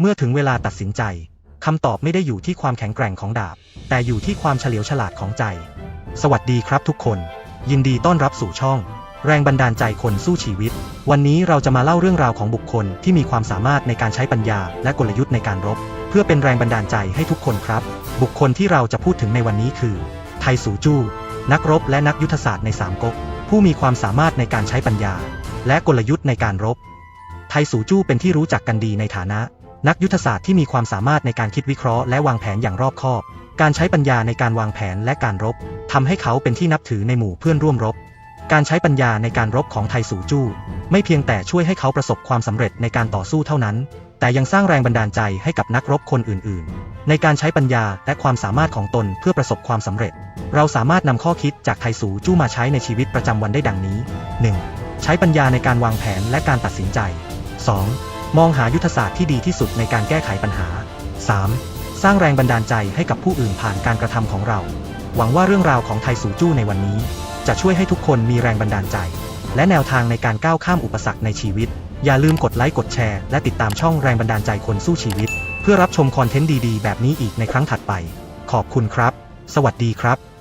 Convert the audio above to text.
เมื่อถึงเวลาตัดสินใจคำตอบไม่ได้อยู่ที่ความแข็งแกร่งของดาบ แต่อยู่ที่ความเฉลียวฉลาดของใจ สวัสดีครับทุกคน ยินดีต้อนรับสู่ช่อง แรงบันดาลใจคนสู้ชีวิต วันนี้เราจะมาเล่าเรื่องราวของบุคคลที่มีความสามารถในการใช้ปัญญาและกลยุทธ์ในการรบ เพื่อเป็นแรงบันดาลใจให้ทุกคนครับ บุคคลที่เราจะพูดถึงในวันนี้คือ ไทสูจู้นักรบและนักยุทธศาสตร์ในสามก๊กผู้มีความสามารถในการใช้ปัญญา และกลยุทธ์ในการรบ ไทสูจู้เป็นที่รู้จักกันดีในฐานะ นักยุทธศาสตร์ที่มีความสามารถในการคิดวิเคราะห์และวางแผนอย่างรอบคอบ การใช้ปัญญาในการวางแผนและการรบทำให้เขาเป็นที่นับถือในหมู่เพื่อนร่วมรบ การใช้ปัญญาในการรบของไทสูจู้ ไม่เพียงแต่ช่วยให้เขาประสบความสำเร็จในการต่อสู้เท่านั้น แต่ยังสร้างแรงบันดาลใจให้กับนักรบคนอื่น ๆ ในการใช้ปัญญาและความสามารถของตนเพื่อประสบความสำเร็จ เราสามารถนำข้อคิดจากไทสูจู้มาใช้ในชีวิตประจำวันได้ดังนี้ 1. ใช้ปัญญาในการวางแผนและการตัดสินใจ 2. มองหายุทธศาสตร์ที่ดีที่สุดในการแก้ไขปัญหา 3. สร้างแรงบันดาลใจให้กับผู้อื่นผ่านการกระทำของเรา หวังว่าเรื่องราวของไทสูจู้ในวันนี้ จะช่วยให้ทุกคนมีแรงบันดาลใจ และแนวทางในการก้าวข้ามอุปสรรคในชีวิต อย่าลืมกดไลค์กดแชร์และติดตามช่องแรงบันดาลใจคนสู้ชีวิต เพื่อรับชมคอนเทนต์ดีๆ แบบนี้อีกในครั้งถัดไป ขอบคุณครับ สวัสดีครับ